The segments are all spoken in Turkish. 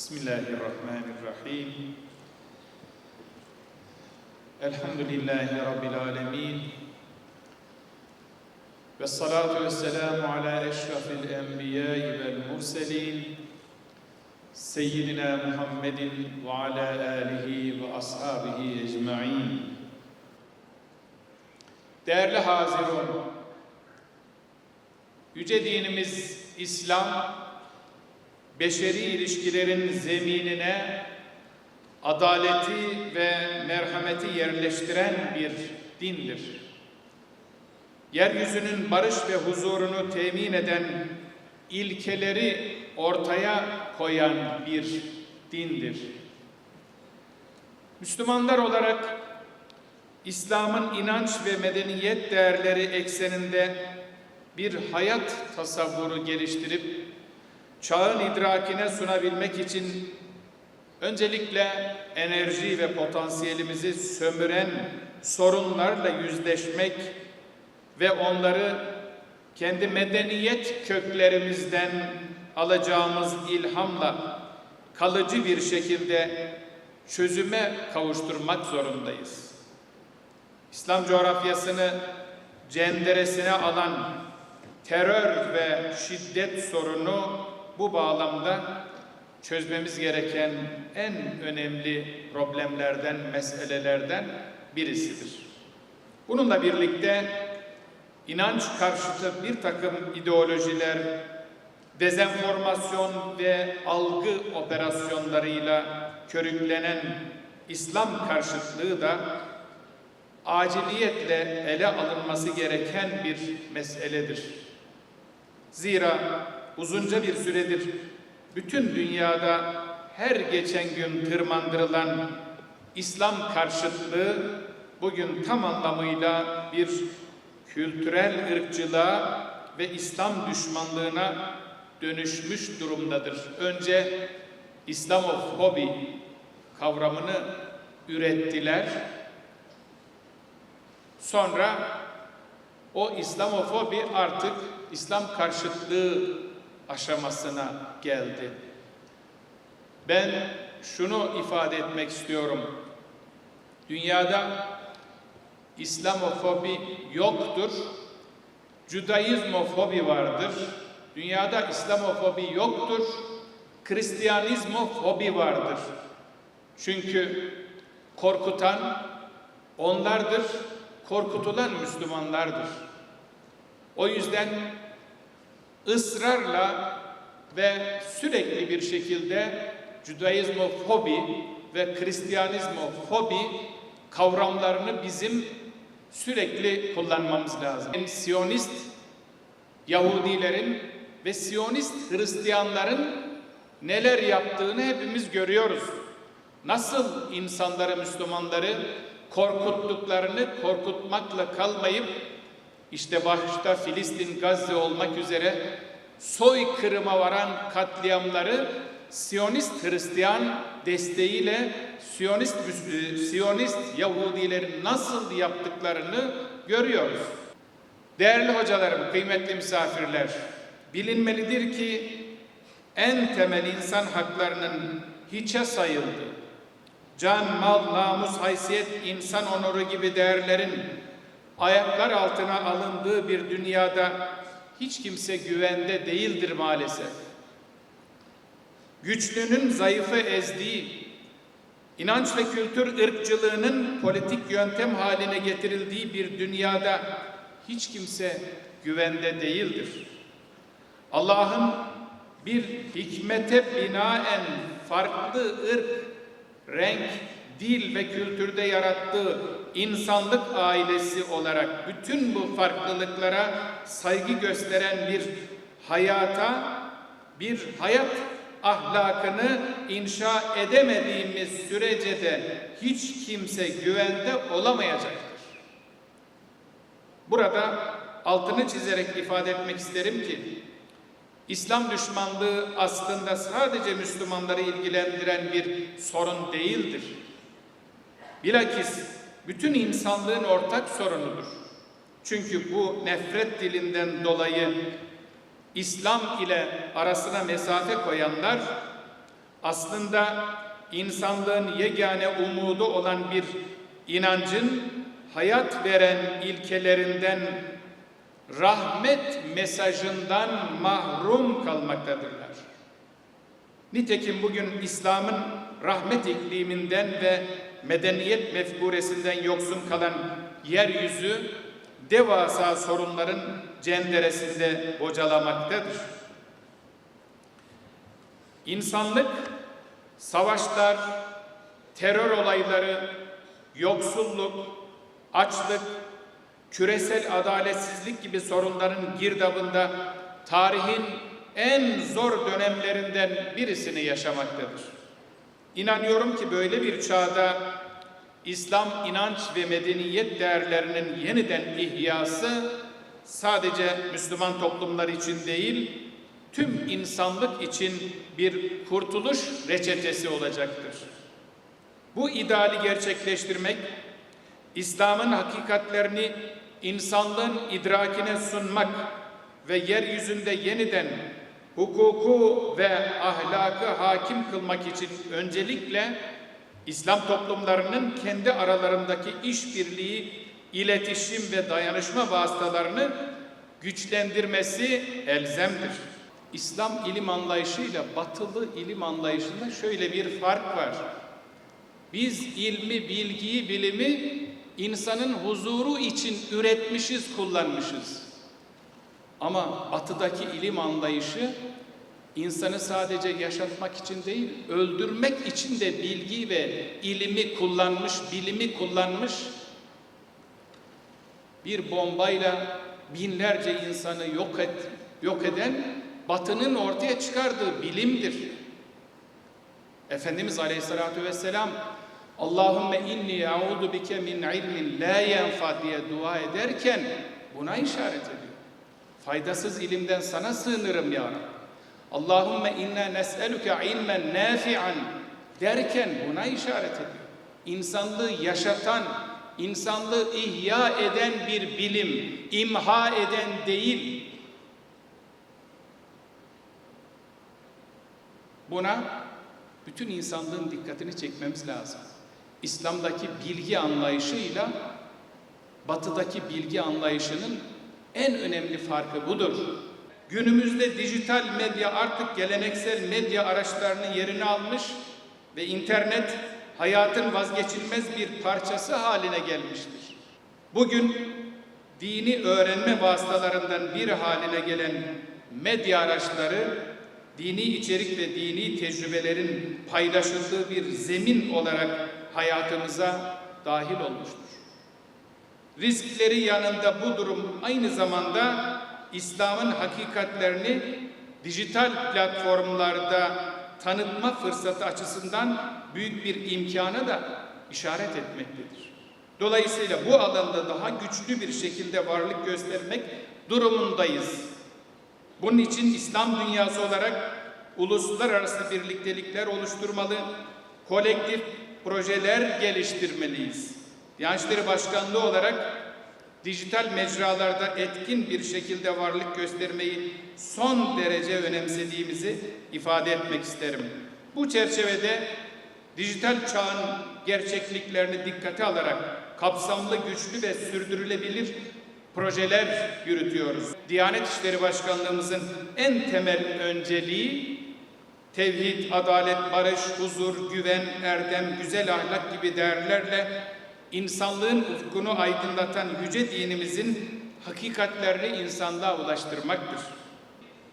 Bismillahirrahmanirrahim. Elhamdülillahi Rabbil alemin. Ve salatu ve selamu ala eşrafil enbiyai vel murselin. Seyyidina Muhammedin ve ala alihi ve ashabihi ecma'in. Değerli Hazirun, Yüce dinimiz İslam, beşeri ilişkilerin zeminine adaleti ve merhameti yerleştiren bir dindir. Yeryüzünün barış ve huzurunu temin eden ilkeleri ortaya koyan bir dindir. Müslümanlar olarak İslam'ın inanç ve medeniyet değerleri ekseninde bir hayat tasavvuru geliştirip çağın idrakine sunabilmek için öncelikle enerji ve potansiyelimizi sömüren sorunlarla yüzleşmek ve onları kendi medeniyet köklerimizden alacağımız ilhamla kalıcı bir şekilde çözüme kavuşturmak zorundayız. İslam coğrafyasını cenderesine alan terör ve şiddet sorunu bu bağlamda çözmemiz gereken en önemli problemlerden, meselelerden birisidir. Bununla birlikte inanç karşıtı bir takım ideolojiler, dezenformasyon ve algı operasyonlarıyla körüklenen İslam karşıtlığı da aciliyetle ele alınması gereken bir meseledir. Zira uzunca bir süredir bütün dünyada her geçen gün tırmandırılan İslam karşıtlığı bugün tam anlamıyla bir kültürel ırkçılığa ve İslam düşmanlığına dönüşmüş durumdadır. Önce İslamofobi kavramını ürettiler. Sonra o İslamofobi artık İslam karşıtlığı aşamasına geldi. Ben şunu ifade etmek istiyorum. Dünyada İslamofobi yoktur. Judaizmofobi vardır. Dünyada İslamofobi yoktur. Hristiyanizmofobi vardır. Çünkü korkutan onlardır, korkutulan Müslümanlardır. O yüzden ısrarla ve sürekli bir şekilde Judaizmofobi ve Hristiyanizmofobi kavramlarını bizim sürekli kullanmamız lazım. Siyonist Yahudilerin ve Siyonist Hristiyanların neler yaptığını hepimiz görüyoruz. Nasıl insanları, Müslümanları korkuttuklarını korkutmakla kalmayıp işte başta Filistin, Gazze olmak üzere soykırıma varan katliamları Siyonist Hristiyan desteğiyle Siyonist Siyonist Yahudilerin nasıl yaptıklarını görüyoruz. Değerli hocalarım, kıymetli misafirler, bilinmelidir ki en temel insan haklarının hiçe sayıldı. Can, mal, namus, haysiyet, insan onuru gibi değerlerin ayaklar altına alındığı bir dünyada hiç kimse güvende değildir maalesef. Güçlünün zayıfı ezdiği, inanç ve kültür ırkçılığının politik yöntem haline getirildiği bir dünyada hiç kimse güvende değildir. Allah'ın bir hikmete binaen farklı ırk, renk, dil ve kültürde yarattığı insanlık ailesi olarak bütün bu farklılıklara saygı gösteren bir hayata, bir hayat ahlakını inşa edemediğimiz sürece de hiç kimse güvende olamayacaktır. Burada altını çizerek ifade etmek isterim ki İslam düşmanlığı aslında sadece Müslümanları ilgilendiren bir sorun değildir. Bilakis bütün insanlığın ortak sorunudur. Çünkü bu nefret dilinden dolayı İslam ile arasına mesafe koyanlar aslında insanlığın yegane umudu olan bir inancın hayat veren ilkelerinden rahmet mesajından mahrum kalmaktadırlar. Nitekim bugün İslam'ın rahmet ikliminden ve medeniyet mefkuresinden yoksun kalan yeryüzü devasa sorunların cenderesinde bocalamaktadır. İnsanlık savaşlar, terör olayları, yoksulluk, açlık, küresel adaletsizlik gibi sorunların girdabında tarihin en zor dönemlerinden birisini yaşamaktadır. İnanıyorum ki böyle bir çağda İslam inanç ve medeniyet değerlerinin yeniden ihyası sadece Müslüman toplumlar için değil, tüm insanlık için bir kurtuluş reçetesi olacaktır. Bu ideali gerçekleştirmek, İslam'ın hakikatlerini insanlığın idrakine sunmak ve yeryüzünde yeniden hukuku ve ahlakı hakim kılmak için öncelikle İslam toplumlarının kendi aralarındaki işbirliği, iletişim ve dayanışma vasıtalarını güçlendirmesi elzemdir. İslam ilim anlayışıyla batılı ilim anlayışında şöyle bir fark var. Biz ilmi, bilgiyi, bilimi insanın huzuru için üretmişiz, kullanmışız. Ama batıdaki ilim anlayışı insanı sadece yaşatmak için değil, öldürmek için de bilgi ve ilimi kullanmış, bilimi kullanmış. Bir bombayla binlerce insanı yok et, yok eden Batı'nın ortaya çıkardığı bilimdir. Efendimiz Aleyhisselatü Vesselam Allahümme inni a'udu bike min ilmin la yenfa diye dua ederken buna işaret ediyor. Faydasız ilimden sana sığınırım ya Rabbi. Allahümme inna nes'eluke ilmen nafi'an derken buna işaret ediyor. İnsanlığı yaşatan, insanlığı ihya eden bir bilim, imha eden değil. Buna bütün insanlığın dikkatini çekmemiz lazım. İslam'daki bilgi anlayışıyla batıdaki bilgi anlayışının en önemli farkı budur. Günümüzde dijital medya artık geleneksel medya araçlarının yerini almış ve internet hayatın vazgeçilmez bir parçası haline gelmiştir. Bugün dini öğrenme vasıtalarından bir haline gelen medya araçları dini içerik ve dini tecrübelerin paylaşıldığı bir zemin olarak hayatımıza dahil olmuştur. Riskleri yanında bu durum aynı zamanda İslam'ın hakikatlerini dijital platformlarda tanıtma fırsatı açısından büyük bir imkana da işaret etmektedir. Dolayısıyla bu alanda daha güçlü bir şekilde varlık göstermek durumundayız. Bunun için İslam dünyası olarak uluslararası birliktelikler oluşturmalı, kolektif projeler geliştirmeliyiz. Diyanet Başkanlığı olarak dijital mecralarda etkin bir şekilde varlık göstermeyi son derece önemsediğimizi ifade etmek isterim. Bu çerçevede dijital çağın gerçekliklerini dikkate alarak kapsamlı, güçlü ve sürdürülebilir projeler yürütüyoruz. Diyanet İşleri Başkanlığımızın en temel önceliği tevhid, adalet, barış, huzur, güven, erdem, güzel ahlak gibi değerlerle insanlığın ufkunu aydınlatan yüce dinimizin hakikatlerini insanlığa ulaştırmaktır.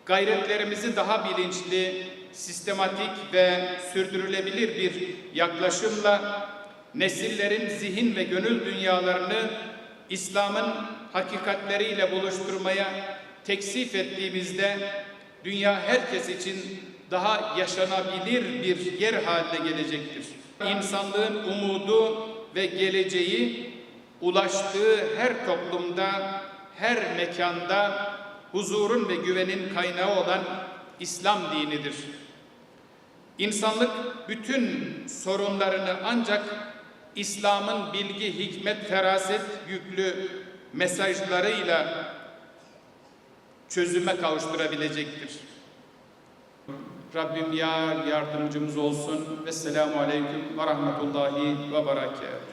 Gayretlerimizi daha bilinçli, sistematik ve sürdürülebilir bir yaklaşımla nesillerin zihin ve gönül dünyalarını İslam'ın hakikatleriyle buluşturmaya teksif ettiğimizde dünya herkes için daha yaşanabilir bir yer haline gelecektir. İnsanlığın umudu ve geleceği ulaştığı her toplumda, her mekanda huzurun ve güvenin kaynağı olan İslam dinidir. İnsanlık bütün sorunlarını ancak İslam'ın bilgi, hikmet, feraset yüklü mesajlarıyla çözüme kavuşturabilecektir. Rabbim yar yardımcımız olsun. Vesselamu Aleyküm ve Rahmetullahi ve Berekatuhu.